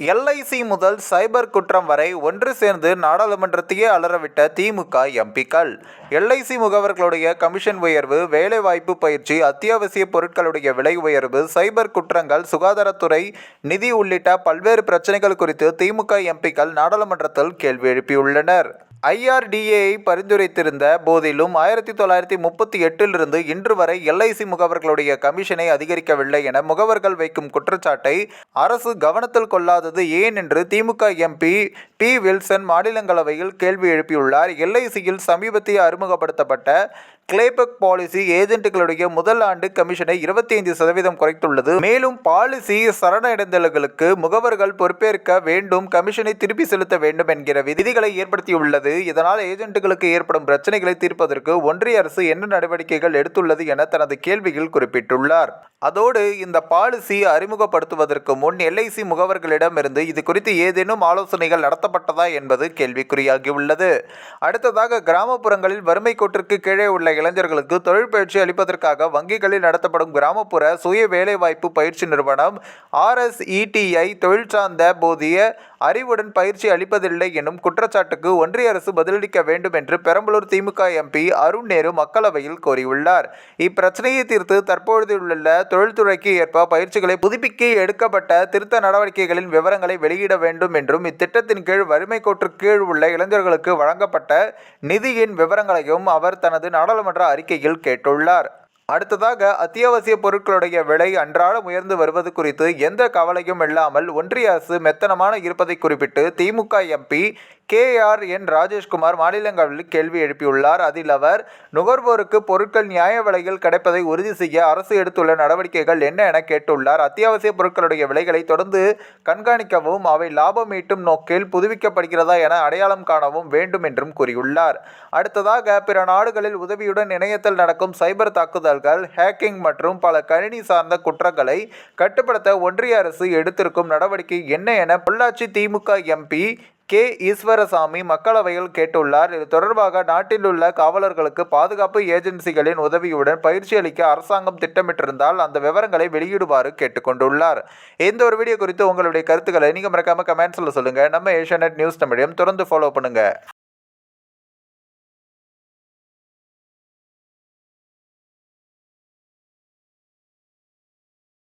LIC முதல் சைபர் குற்றம் வரை ஒன்று சேர்ந்து நாடாளுமன்றத்தையே அலறவிட்ட திமுக எம்பிக்கள். எல்ஐசி முகவர்களுடைய கமிஷன் உயர்வு வேலைவாய்ப்பு பயிற்சி அத்தியாவசிய பொருட்களுடைய விலை உயர்வு சைபர் குற்றங்கள் சுகாதாரத்துறை நிதி உள்ளிட்ட பல்வேறு பிரச்சனைகள் குறித்து திமுக எம்பிக்கள் நாடாளுமன்றத்தில் கேள்வி எழுப்பியுள்ளனர். ஐஆர்டிஏஐ பரிந்துரைத்திருந்த போதிலும் ஆயிரத்தி தொள்ளாயிரத்தி முப்பத்தி எட்டிலிருந்து இன்று வரை எல்ஐசி முகவர்களுடைய கமிஷனை அதிகரிக்கவில்லை என முகவர்கள் வைக்கும் குற்றச்சாட்டை அரசு கவனத்தில் கொள்ளாதது ஏன் என்று திமுக எம்பி பி. வில்சன் மாநிலங்களவையில் கேள்வி எழுப்பியுள்ளார். எல்ஐசியில் சமீபத்திய அறிமுகப்படுத்தப்பட்ட கிளேபக் பாலிசி ஏஜென்ட்டுகளுடைய முதல் ஆண்டு கமிஷனை இருபத்தி ஐந்து சதவீதம் குறைத்துள்ளது. மேலும் பாலிசி சரணடைந்தல்களுக்கு முகவர்கள் பொறுப்பேற்க வேண்டும் கமிஷனை திருப்பி செலுத்த வேண்டும் என்கிற விதிகளை ஏற்படுத்தியுள்ளது. இதனால் ஏஜென்ட்டுகளுக்கு ஏற்படும் பிரச்சனைகளை தீர்ப்பதற்கு ஒன்றிய அரசு என்ன நடவடிக்கைகள் எடுத்துள்ளது என தனது கேள்வியில் குறிப்பிட்டுள்ளார். அதோடு இந்த பாலிசி அறிமுகப்படுத்துவதற்கு முன் எல்ஐசி முகவர்களிடமிருந்து இது குறித்து ஏதேனும் ஆலோசனைகள் நடத்த நடத்தப்பட்டதா என்பது கேள்விக்குறியாகியுள்ளது. அடுத்ததாக கிராமப்புறங்களில் வறுமை கோட்டிற்கு கீழே உள்ள இளைஞர்களுக்கு தொழில் பயிற்சி அளிப்பதற்காக வங்கிகளில் நடத்தப்படும் கிராமப்புற சுய வேலைவாய்ப்பு பயிற்சி நிறுவனம் ஆர்எஸ்இடிஐ தொழில் சார்ந்த போதிய அறிவுடன் பயிற்சி அளிப்பதில்லை எனும் குற்றச்சாட்டுக்கு ஒன்றிய அரசு பதிலளிக்க வேண்டும் என்று பெரம்பலூர் திமுக எம்பி அருண் நேரு மக்களவையில் கோரியுள்ளார். இப்பிரச்சனையை தீர்த்து தற்பொழுதுள்ள தொழில்துறைக்கு ஏற்ப பயிற்சிகளை புதுப்பிக்க எடுக்கப்பட்ட திருத்த நடவடிக்கைகளின் விவரங்களை வெளியிட வேண்டும் என்றும் இத்திட்டத்தின் கீழ் வறுமை கோற்று கீழ் உள்ள இளைஞர்களுக்கு வழங்கப்பட்ட நிதியின் விவரங்களையும் அவர் தனது நாடாளுமன்ற அறிக்கையில் கேட்டுள்ளார். அடுத்ததாக அத்தியாவசிய பொருட்களுடைய விலை அன்றாடம் உயர்ந்து வருவது குறித்து எந்த கவலையும் இல்லாமல் ஒன்றிய அரசு மெத்தனமான இருப்பதை குறிப்பிட்டு DMK MP K R N Rajeshkumar மாநிலங்களில் கேள்வி எழுப்பியுள்ளார். அதில் அவர் நுகர்வோருக்கு பொருட்கள் நியாய விலையில் கிடைப்பதை உறுதி செய்ய அரசு எடுத்துள்ள நடவடிக்கைகள் என்ன என கேட்டுள்ளார். அத்தியாவசிய பொருட்களுடைய விலைகளை தொடர்ந்து கண்காணிக்கவும் அவை லாபம் ஈட்டும் நோக்கில் புதுப்பிக்கப்படுகிறதா என அடையாளம் காணவும் வேண்டும் என்றும் கூறியுள்ளார். அடுத்ததாக பிற நாடுகளில் உதவியுடன் இணையத்தில் நடக்கும் சைபர் தாக்குதல்கள் ஹேக்கிங் மற்றும் பல கணினி சார்ந்த குற்றங்களை கட்டுப்படுத்த ஒன்றிய அரசு எடுத்திருக்கும் நடவடிக்கை என்ன என பொள்ளாச்சி திமுக எம்பி கே. ஈஸ்வரசாமி மக்களவையில் கேட்டுள்ளார். இது தொடர்பாக நாட்டில் உள்ள காவலர்களுக்கு பாதுகாப்பு ஏஜென்சிகளின் உதவியுடன் பயிற்சி அளிக்க அரசாங்கம் திட்டமிட்டிருந்தால் அந்த விவரங்களை வெளியிடுமாறு கேட்டுக்கொண்டுள்ளார். இந்த ஒரு வீடியோ குறித்து உங்களுடைய கருத்துக்களை நீங்கள் மறக்காமல் கமெண்ட்ஸில் சொல்லுங்கள் நம்ம ஏஷியா நியூஸ் தமிழையும் தொடர்ந்து ஃபாலோ பண்ணுங்கள்